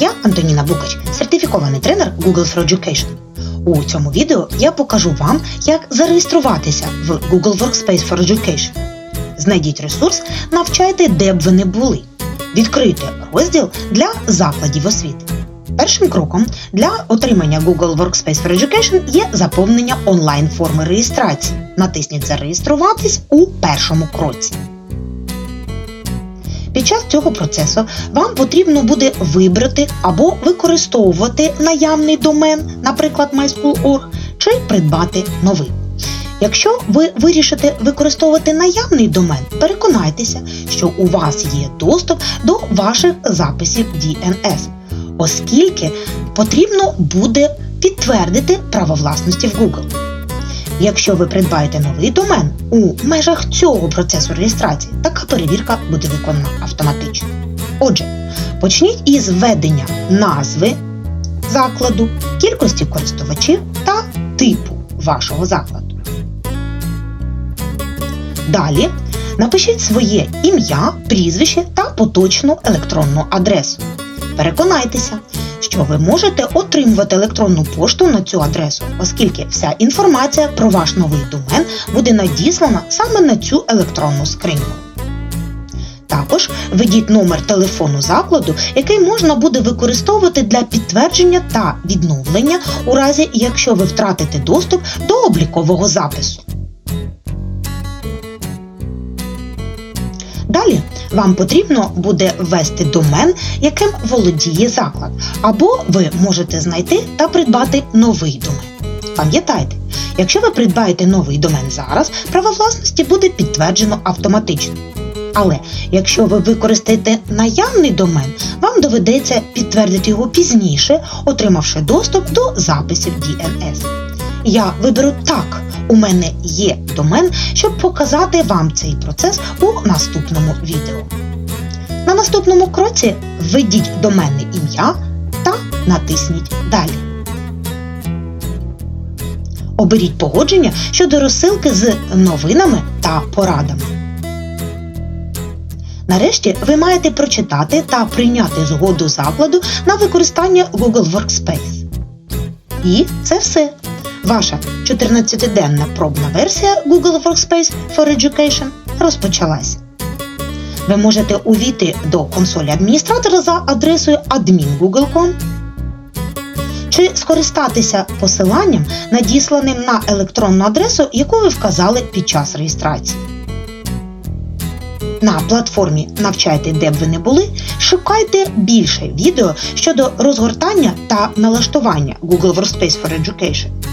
Я Антоніна Букач, сертифікований тренер Google for Education. У цьому відео я покажу вам, як зареєструватися в Google Workspace for Education. Знайдіть ресурс Навчайте, де б ви не були. Відкрийте розділ для закладів освіти. Першим кроком для отримання Google Workspace for Education є заповнення онлайн-форми реєстрації. Натисніть Зареєструватись у першому кроці. Під час цього процесу вам потрібно буде вибрати або використовувати наявний домен, наприклад, MySchool.org, чи придбати новий. Якщо ви вирішите використовувати наявний домен, переконайтеся, що у вас є доступ до ваших записів DNS, оскільки потрібно буде підтвердити право власності в Google. Якщо ви придбаєте новий домен у межах цього процесу реєстрації, така перевірка буде виконана автоматично. Отже, почніть із введення назви закладу, кількості користувачів та типу вашого закладу. Далі напишіть своє ім'я, прізвище та поточну електронну адресу. Переконайтеся, що ви можете отримувати електронну пошту на цю адресу, оскільки вся інформація про ваш новий домен буде надіслана саме на цю електронну скриньку. Також введіть номер телефону закладу, який можна буде використовувати для підтвердження та відновлення у разі, якщо ви втратите доступ до облікового запису. Далі вам потрібно буде ввести домен, яким володіє заклад, або ви можете знайти та придбати новий домен. Пам'ятайте, якщо ви придбаєте новий домен зараз, право власності буде підтверджено автоматично. Але якщо ви використаєте наявний домен, вам доведеться підтвердити його пізніше, отримавши доступ до записів DNS. Я виберу так. У мене є домен, щоб показати вам цей процес у наступному відео. На наступному кроці введіть доменне ім'я та натисніть Далі. Оберіть погодження щодо розсилки з новинами та порадами. Нарешті ви маєте прочитати та прийняти згоду закладу на використання Google Workspace. І це все. Ваша 14-денна пробна версія Google Workspace for Education розпочалась. Ви можете увійти до консолі адміністратора за адресою admin.google.com чи скористатися посиланням, надісланим на електронну адресу, яку ви вказали під час реєстрації. На платформі Навчайте, де б ви не були, шукайте більше відео щодо розгортання та налаштування Google Workspace for Education.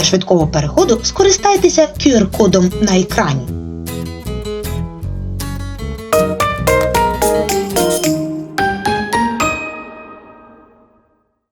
Для швидкого переходу скористайтеся QR-кодом на екрані.